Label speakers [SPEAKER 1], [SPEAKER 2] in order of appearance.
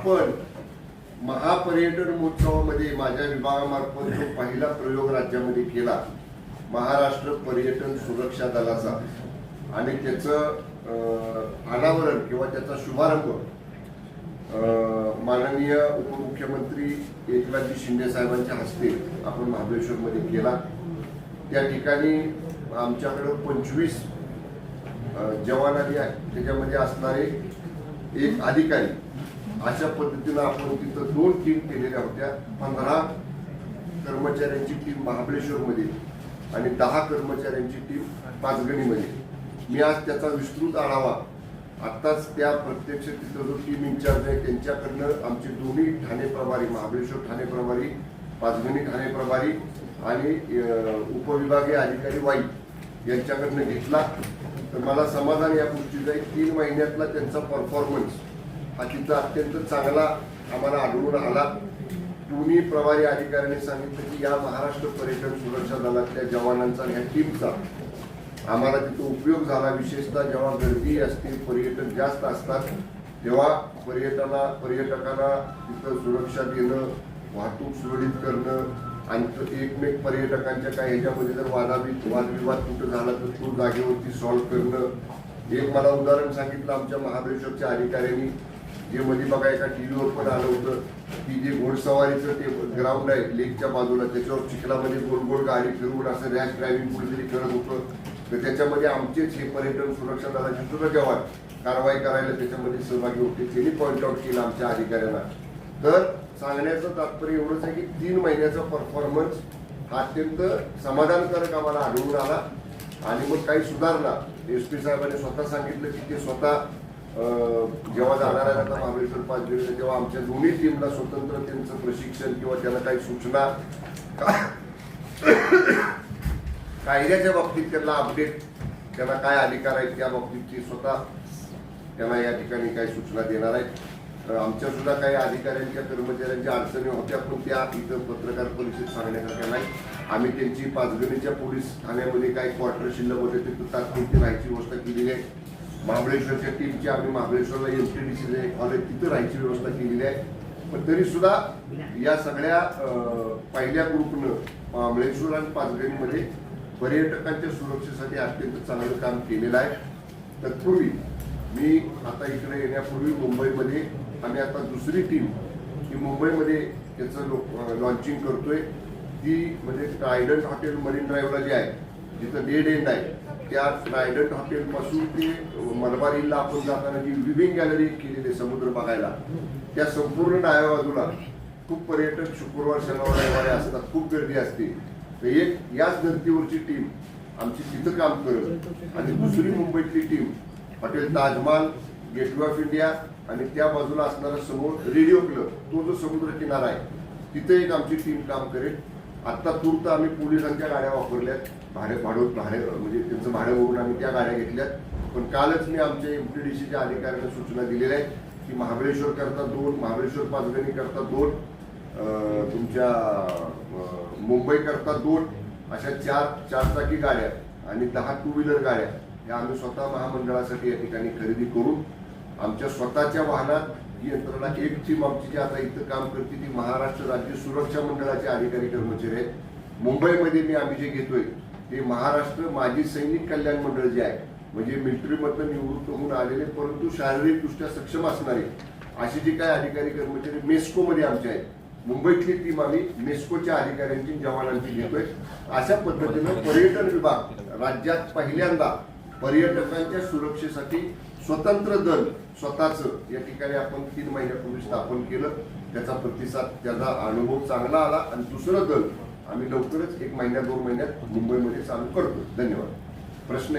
[SPEAKER 1] आपण महापर्यटन महोत्सवामध्ये माझ्या विभागामार्फत जो पहिला प्रयोग राज्यामध्ये केला महाराष्ट्र पर्यटन सुरक्षा दलाचा आणि त्याचं अनावरण किंवा त्याचा शुभारंभ माननीय उपमुख्यमंत्री एकनाथजी शिंदे साहेबांच्या हस्ते आपण महाबळेश्वरमध्ये केला. त्या ठिकाणी आमच्याकडं पंचवीस जवानांनी जवान आली त्याच्यामध्ये असणारे एक अधिकारी अशा पद्धतीनं आपण तिथं दोन टीम केलेल्या होत्या. पंधरा कर्मचाऱ्यांची टीम महाबळेश्वरमध्ये आणि दहा कर्मचाऱ्यांची टीम पाचगणीमध्ये. मी आज त्याचा विस्तृत आढावा आत्ताच त्या प्रत्यक्ष तिथं जो टीम इंचार्ज आहे त्यांच्याकडनं आमचे दोन्ही ठाणे प्रभारी महाबळेश्वर ठाणे प्रभारी पाचगणी ठाणे प्रभारी आणि उपविभागीय अधिकारी वाई यांच्याकडनं घेतला. तर मला समाधान या गोष्टीचं आहे तीन महिन्यातला त्यांचा परफॉर्मन्स हा तिथं अत्यंत चांगला आम्हाला आढळून आला दोन्ही प्रभारी अधिकाऱ्यांनी सांगितलं की या महाराष्ट्र पर्यटन सुरक्षा दलातल्या जवानांचा आणि ह्या टीमचा आम्हाला तिथं उपयोग झाला. विशेषतः जेव्हा गर्दी असते पर्यटक जास्त असतात तेव्हा पर्यटना पर्यटकांना तिथं सुरक्षा देणं वाहतूक सुरळीत करणं आणि एकमेक पर्यटकांच्या काही ह्याच्यामध्ये जर वादावी वादविवाद कुठं झाला तर तो जागेवरती सॉल्व्ह करणं. एक मला उदाहरण सांगितलं आमच्या महाबळेश्वरच्या अधिकाऱ्यांनी. जे मध्ये बघा एका टीव्हीवर पण आलं होतं की जे घोडसवारीचं ते ग्राउंड आहे लेकच्या बाजूला त्याच्यावर चिखलामध्ये गोल गोल गाडी फिरवून असं रॅश ड्रायव्हिंग कुठेतरी करत होतं. तर त्याच्यामध्ये आमचेच हे पर्यटन सुरक्षा दलाचे सुद्धा जवान कारवाई करायला त्याच्यामध्ये सहभागी होते. त्यांनी पॉईंट आउट केलं आमच्या अधिकाऱ्यांना. तर सांगण्याचं तात्पर्य एवढंच आहे की तीन महिन्याचा परफॉर्मन्स हा अत्यंत समाधानकारक आम्हाला आढळून आला. आणि मग काही सुधारणा. एस पी साहेबांनी स्वतः सांगितलं की ते स्वतः जेव्हा जाणार आहेत आता महाबळेश्वर पाच दिवस तेव्हा आमच्या दोन्ही टीमला स्वतंत्र त्यांचं प्रशिक्षण किंवा त्यांना काही सूचना कायद्याच्या बाबतीत त्यांना अपडेट त्यांना काय अधिकार आहेत त्या बाबतीतची स्वतः त्यांना या ठिकाणी काही सूचना देणार आहेत. तर आमच्या सुद्धा काही अधिकाऱ्यांच्या कर्मचाऱ्यांच्या अडचणी होत्या पण त्या इथं पत्रकार परिषद सांगण्यासारख्या नाही. आम्ही त्यांची पाचगणीच्या पोलीस ठाण्यामध्ये काही क्वार्टर शिल्लक होते तिथं तात्पुरती राहायची व्यवस्था केलेली आहे. महाबळेश्वरच्या टीमची आम्ही महाबळेश्वरला S T D C college तिथं राहायची व्यवस्था केलेली आहे. पण तरी सुद्धा या सगळ्या पहिल्या ग्रुपनं महाबळेश्वर आणि पाचगणीमध्ये पर्यटकांच्या सुरक्षेसाठी अत्यंत चांगलं काम केलेलं आहे. तत्पूर्वी मी आता इकडे येण्यापूर्वी मुंबईमध्ये आम्ही आता दुसरी टीम ही मुंबईमध्ये त्याचं लॉन्चिंग करतोय. ती म्हणजे ट्रायडंट हॉटेल मरीन ड्राईव्हला जी आहे जिथं डेड एंड आहे. त्या ट्रायडंट हॉटेलपासून ते मलबार हिलला आपण जाताना जी विविंग गॅलरी केलेली समुद्र बघायला त्या संपूर्ण डाव्या बाजूला खूप पर्यटक शुक्रवार शनिवार रविवारी असतात खूप गर्दी असते. तर एक याच धर्तीवरची टीम आमची तिथं काम करत. आणि दुसरी मुंबईतली team hotel Taj Mahal Gateway of India आणि त्या बाजूला असणारा समोर रेडिओ क्लब तो जो समुद्र किनारा आहे तिथे एक आमची टीम काम करेल. आत्ता तूर्त आम्ही पोलिसांच्या गाड्या वापरल्यात. भाडे भाडं भाडे म्हणजे त्यांचं भाडं भरून आम्ही त्या गाड्या घेतल्यात. पण कालच मी आमच्या एम टी डी सीच्या अधिकाऱ्यांना सूचना दिलेल्या आहेत की महाबळेश्वर करता दोन महाबळेश्वर पाचगणी करता दोन तुमच्या मुंबई करता दोन अशा चार चारचाकी गाड्या आणि दहा टू व्हीलर गाड्या या आम्ही स्वतः महामंडळासाठी या ठिकाणी खरेदी करून आमच्या स्वतःच्या वाहनात ही यंत्रणा एक टीम आमची जी आता इथं काम करते ती महाराष्ट्र राज्य सुरक्षा मंडळाचे अधिकारी कर्मचारी आहेत. मुंबईमध्ये मी आम्ही जे घेतोय ते महाराष्ट्र माजी सैनिक कल्याण मंडळ जे आहे म्हणजे मिलिटरीमधनं निवृत्त होऊन आलेले परंतु शारीरिकदृष्ट्या सक्षम असणारे असे जे काही अधिकारी कर्मचारी मेस्कोमध्ये आमचे आहेत. मुंबईतली टीम आम्ही मेस्कोच्या अधिकाऱ्यांची जवानांची घेतोय. अशा पद्धतीनं पर्यटन विभाग राज्यात पहिल्यांदा पर्यटकांच्या सुरक्षेसाठी स्वतंत्र दल स्वतःच. या ठिकाणी आपण तीन महिन्यापूर्वी स्थापन केलं. त्याचा प्रतिसाद त्याचा अनुभव चांगला आला. आणि दुसरं दल आम्ही लवकरच एक महिन्या दोन महिन्यात मुंबईमध्ये चालू करतो. धन्यवाद. प्रश्न